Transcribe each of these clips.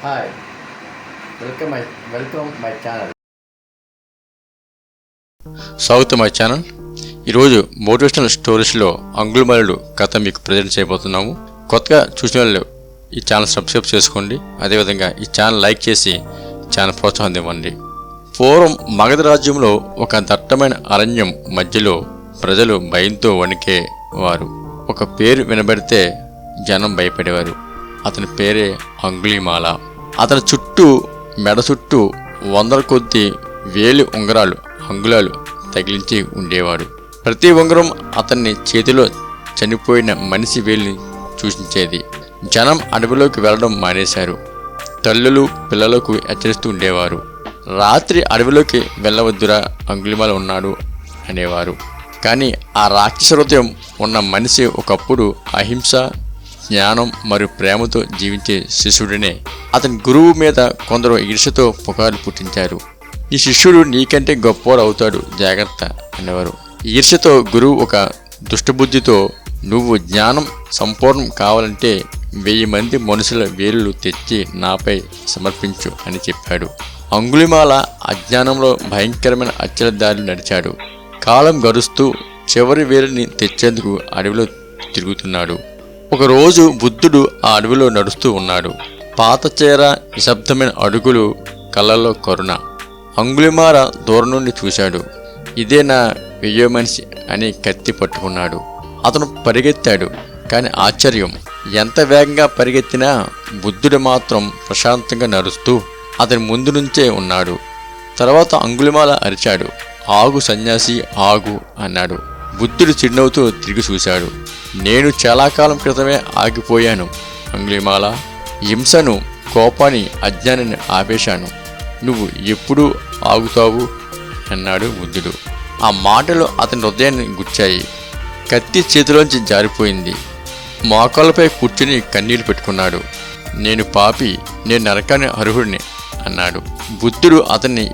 Hi welcome my welcome my channel స్వాగతం my channel ఈరోజు motivational స్టోరీస్లో అంగుళమరుడు కథ మీకు ప్రజెంట్ చేయబోతున్నాము. కొత్తగా చూసిన వాళ్ళు ఈ ఛానల్ సబ్స్క్రైబ్ చేసుకోండి. అదేవిధంగా ఈ ఛానల్ లైక్ చేసి ఛానల్ ప్రోత్సాహం ఇవ్వండి. పూర్వం మగధ రాజ్యంలో ఒక దట్టమైన అరణ్యం మధ్యలో ప్రజలు భయంతో వణికే వారు ఒక పేరు వినబడితే జనం భయపడేవారు. అతని పేరే అంగుళిమాల. అతని చుట్టూ మెడ చుట్టూ వందల కొద్ది వేలి ఉంగరాలు అంగుళాలు తగిలించి ఉండేవాడు. ప్రతి ఉంగరం అతన్ని చేతిలో చనిపోయిన మనిషి వేలిని సూచించేది. జనం అడవిలోకి వెళ్ళడం మానేశారు. తల్లులు పిల్లలకు హెచ్చరిస్తూ ఉండేవారు. రాత్రి అడవిలోకి వెళ్ళవద్దురా అంగుళిమాల ఉన్నాడు అనేవారు. కానీ ఆ రాక్షస హృదయం ఉన్న మనిషి ఒకప్పుడు అహింస జ్ఞానం మరియు ప్రేమతో జీవించే శిష్యుడినే. అతని గురువు మీద కొందరు ఈర్షతో పుకార్లు పుట్టించారు. ఈ శిష్యుడు నీకంటే గొప్పవాడు అవుతాడు జాగ్రత్త అనేవారు. ఈర్షతో గురువు ఒక దుష్టబుద్ధితో నువ్వు జ్ఞానం సంపూర్ణం కావాలంటే వెయ్యి మంది మనుషుల వేలు తెచ్చి నాపై సమర్పించు అని చెప్పాడు. అంగుళిమాల అజ్ఞానంలో భయంకరమైన అచ్చల నడిచాడు. కాలం గడుస్తూ చివరి వేలుని తెచ్చేందుకు అడవిలో తిరుగుతున్నాడు. ఒకరోజు బుద్ధుడు ఆ అడవిలో నడుస్తూ ఉన్నాడు. పాత చీర నిశ్శబ్దమైన అడుగులు కళ్ళలో కరుణ. అంగుళిమాల దూరం నుండి చూశాడు. ఇదే నా వెయ్యో మనిషి అని కత్తి పట్టుకున్నాడు. అతను పరిగెత్తాడు కానీ ఆశ్చర్యం. ఎంత వేగంగా పరిగెత్తినా బుద్ధుడు మాత్రం ప్రశాంతంగా నడుస్తూ అతని ముందు నుంచే ఉన్నాడు. తర్వాత అంగుళిమాల అరిచాడు. ఆగు సన్యాసి ఆగు అన్నాడు. బుద్ధుడు చిరునవ్వుతూ తిరిగి చూశాడు. నేను చాలా కాలం క్రితమే ఆగిపోయాను. అంగ్లిమాల హింసను కోపాన్ని అజ్ఞానాన్ని ఆపేశాను. నువ్వు ఎప్పుడు ఆగుతావు? అన్నాడు బుద్ధుడు. ఆ మాటలు అతని హృదయాన్ని గుచ్చాయి. కత్తి చేతిలోంచి జారిపోయింది. మోకాళ్ళపై కూర్చుని కన్నీళ్ళు పెట్టుకున్నాడు. నేను పాపి నేను నరకాన్ని అర్హుడిని అన్నాడు. బుద్ధుడు అతన్ని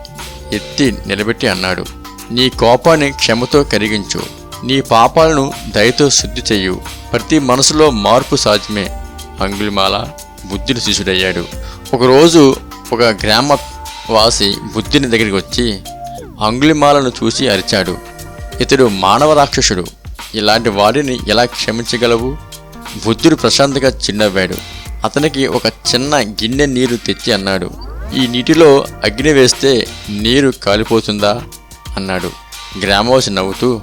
ఎత్తి నిలబెట్టి అన్నాడు. నీ కోపాన్ని క్షమతో కరిగించు. నీ పాపాలను దయతో శుద్ధి చెయ్యు ప్రతి మనసులో మార్పు సాధ్యమే. అంగుళిమాల బుద్ధుడు శిష్యుడయ్యాడు. ఒకరోజు ఒక గ్రామ వాసి బుద్ధుని దగ్గరికి వచ్చి అంగుళిమాలను చూసి అరిచాడు. ఇతడు మానవ రాక్షసుడు. ఇలాంటి వాడిని ఎలా క్షమించగలవు? బుద్ధుడు ప్రశాంతంగా చిన్నవ్వాడు. అతనికి ఒక చిన్న గిన్నె నీరు తెచ్చి అన్నాడు. ఈ నీటిలో అగ్ని వేస్తే నీరు కాలిపోతుందా? అన్నాడు. గ్రామవాసి నవ్వుతూ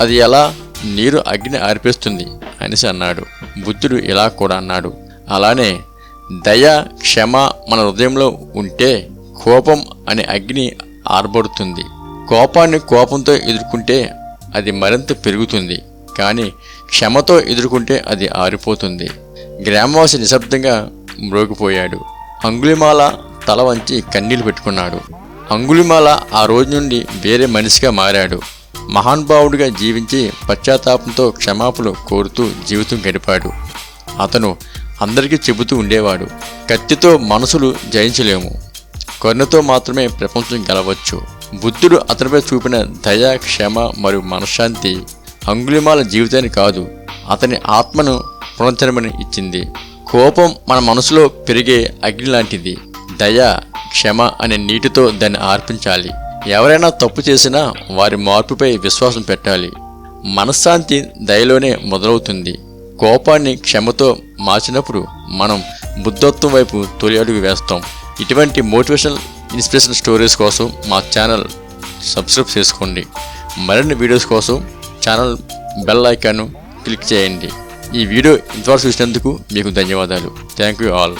అది ఎలా? నీరు అగ్ని ఆర్పేస్తుంది అనేసి అన్నాడు. బుద్ధుడు ఇలా కూడా అన్నాడు. అలానే దయ క్షమ మన హృదయంలో ఉంటే కోపం అనే అగ్ని ఆర్బడుతుంది కోపాన్ని కోపంతో ఎదుర్కొంటే అది మరింత పెరుగుతుంది. కానీ క్షమతో ఎదుర్కొంటే అది ఆరిపోతుంది. గ్రామవాసి నిశ్శబ్దంగా మ్రోగిపోయాడు. అంగుళిమాల తల వంచి కన్నీళ్ళు పెట్టుకున్నాడు. అంగుళిమాల ఆ రోజు నుండి వేరే మనిషిగా మారాడు. మహానుభావుడిగా జీవించి పశ్చాత్తాపంతో క్షమాపణలు కోరుతూ జీవితం గడిపాడు. అతను అందరికీ చెబుతూ ఉండేవాడు. కత్తితో మనసులు జయించలేము. కరుణతో మాత్రమే ప్రపంచం గెలవచ్చు. బుద్ధుడు అతనిపై చూపిన దయ క్షమ మరియు మనశ్శాంతి అంగుళిమాల జీవితాన్ని కాదు అతని ఆత్మను పునర్జన్మని ఇచ్చింది. కోపం మన మనసులో పెరిగే అగ్ని లాంటిది దయ క్షమ అనే నీటితో దాన్ని ఆర్పించాలి. ఎవరైనా తప్పు చేసినా వారి మార్పుపై విశ్వాసం పెట్టాలి. మనశ్శాంతి దయలోనే మొదలవుతుంది. కోపాన్ని క్షమతో మార్చినప్పుడు మనం బుద్ధత్వం వైపు తొలి అడుగు వేస్తాం. ఇటువంటి మోటివేషనల్ ఇన్స్పిరేషన్ స్టోరీస్ కోసం మా ఛానల్ సబ్స్క్రైబ్ చేసుకోండి. మరిన్ని వీడియోస్ కోసం ఛానల్ బెల్ ఐకాన్ క్లిక్ చేయండి. ఈ వీడియో ఇంతవరకు చూసినందుకు మీకు ధన్యవాదాలు. Thank you all.